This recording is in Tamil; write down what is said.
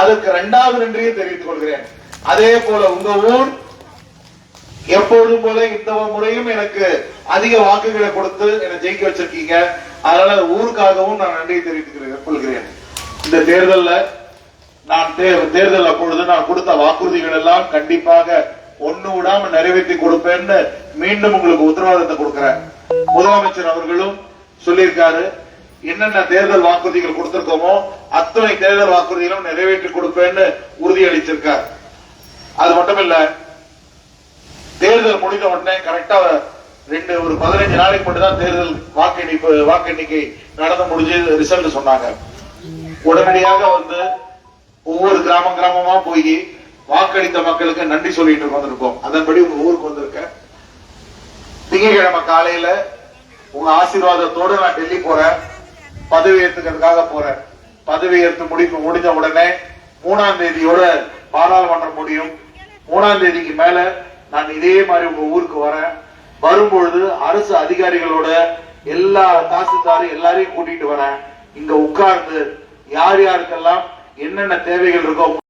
அதற்கு இரண்டாவது நன்றியை தெரிவித்துக் கொள்கிறேன். அதே போல உங்க ஊர் எப்பொழுதும் போல இந்த முறையும் எனக்கு அதிக வாக்குகளை கொடுத்து என்னை ஜெயிக்க வச்சிருக்கீங்க. அதனால ஊருக்காகவும் நான் நன்றியை தெரிவித்துக் கொள்கிறேன் இந்த தேர்தலில் நான் தே- தேர்தல் அப்பொழுது நான் கொடுத்த வாக்குறுதிகள் எல்லாம் கண்டிப்பாக ஒண்ணு விடாம நிறைவேற்றி கொடுப்பேன்னு மீண்டும் உங்களுக்கு உத்தரவாதத்தை கொடுக்கிறேன். முதலமைச்சர் அவர்களும் சொல்லியிருக்காரு என்னென்ன தேர்தல் வாக்குறுதிகள் கொடுத்திருக்கோமோ அத்தனை தேர்தல் வாக்குறுதிகளும் நிறைவேற்றி கொடுப்பேன்னு உறுதியளிச்சிருக்கார். அது மட்டும் இல்ல தேர்தல் முடிந்த உடனே கரெக்டா ரெண்டு ஒரு பதினஞ்சு நாளைக்கு மட்டும் தான் தேர்தல் வாக்கு வாக்கெண்ணிக்கை நடந்து முடிஞ்சு ரிசல்ட் சொன்னாங்க. உடனடியாக வந்து ஒவ்வொரு கிராமம் கிராமமா போய் வாக்களித்த மக்களுக்கு நன்றி சொல்லிட்டு வந்திருக்கோம் அதன்படி உங்க ஊருக்கு வந்திருக்கேன். திங்கட்கிழமை காலையில உங்க ஆசீர்வாதத்தோடு நான் டெல்லி போறேன். பதவி ஏத்துக்கிறதுக்காக போறேன். பதவி ஏற்று முடிப்பு முடிஞ்ச உடனே மூணாம் தேதியோட பாராளுமன்றம் முடியும். மூணாம் தேதிக்கு மேல நான் இதே மாதிரி உங்க ஊருக்கு வரேன். வரும்பொழுது அரசு அதிகாரிகளோட எல்லா தாசில்தாரும் எல்லாரையும் கூட்டிட்டு வரேன். இங்க உட்கார்ந்து யார் யாருக்கெல்லாம் என்னென்ன தேவைகள் இருக்கோ